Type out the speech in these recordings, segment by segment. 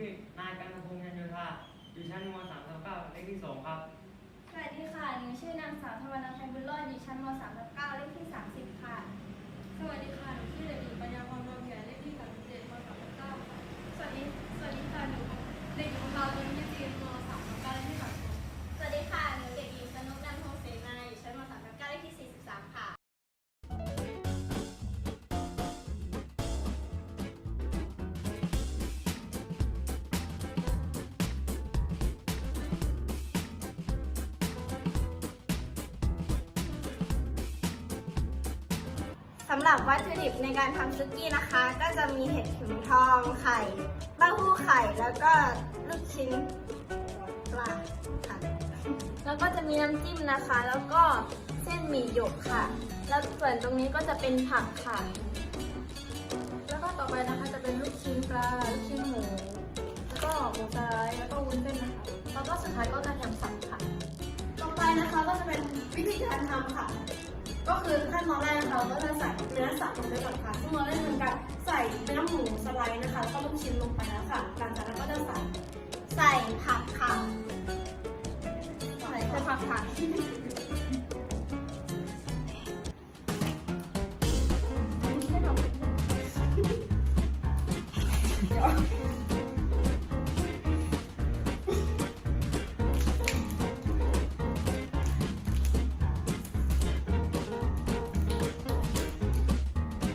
ชื่อนายกันตพงษ์ยันโยธาอยู่ชั้นม .3 ทับ9เลขที่ 2 ครับ สวัสดีค่ะ หนูชื่อนางสาวธวรรณชัยบุญรอดอยู่ชั้นม .3 ทับ9เลขที่ 30 ค่ะ สวัสดีค่ะ หนูชื่อเด็กหญิงปัญญา สำหรับวัตถุดิบในการทำซุกี้นะคะ ก็จะมีเห็ดเข็มทองไข่เต้าหู้ไข่แล้วก็ลูกชิ้นปลาค่ะแล้วก็จะมีน้ำจิ้มนะคะ แล้วก็เส้นหมี่หยกค่ะ แล้วส่วนตรงนี้ก็จะเป็นผักค่ะ แล้วก็ต่อไปนะคะจะเป็นลูกชิ้นปลาลูกชิ้นหมูแล้วก็หมูสไลด์แล้วก็วุ้นเส้นนะคะแล้วก็สุดท้ายก็กระเทียมสับค่ะ ต่อไปนะคะก็จะเป็นวิธีการทำค่ะ ก็คือขั้นตอนแรกนะคะเราก็จะใส่เนื้อสับลงไปก่อนค่ะซึ่งเราได้ทำการใส่เนื้อหมูสไลด์นะคะแล้วก็ลูกชิ้นลงไปแล้วค่ะหลังจากนั้นก็จะใส่ใส่ผักค่ะใส่ผักค่ะ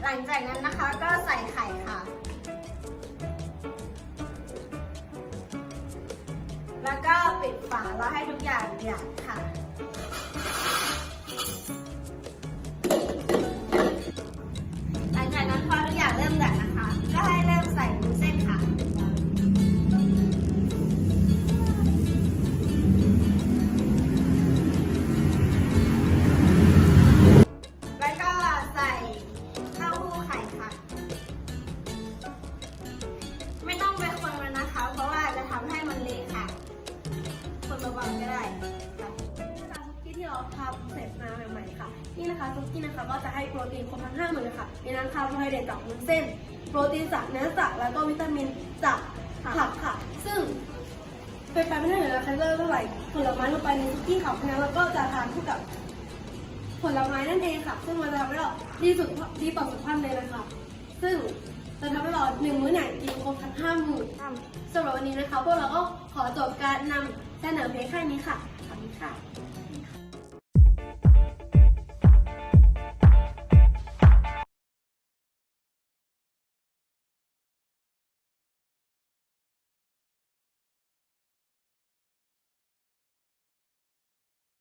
หลังจากนั้นนะคะก็ใส่ไข่ค่ะ แล้วก็ปิดฝาแล้วให้ทุกอย่างเดือดค่ะ คนเบาๆก็ได้ค่ะจากซุกี้ที่เราทำเสร็จมาใหม่ๆค่ะ นี่นะคะซุกี้นะคะก็จะให้โปรตีนครบทั้งห้าหมื่นค่ะมีทั้งคาร์โบไฮเดรตจากวุ้นเส้น โปรตีนจากเนื้อสัตว์แล้วก็วิตามินจากผักค่ะ ซึ่งเป็นไปไม่ได้เลยนะคะก็จะใส่ผลไม้ลงไปในซุกี้ค่ะเพราะฉะนั้นเราก็จะทานคู่กับผลไม้นั่นเองค่ะ ซึ่งมันจะทำให้เราดีสุดดีต่อสุขภาพเลยนะคะ ซึ่ง ห้เราหนึ่งมื้อไหนกินครบทั้งห้าหมู่สำหรับวันนี้นะคะ พวกเราก็ขอจบการนำเสนอเพียงแค่นี้ค่ะขอบคุณค่ะ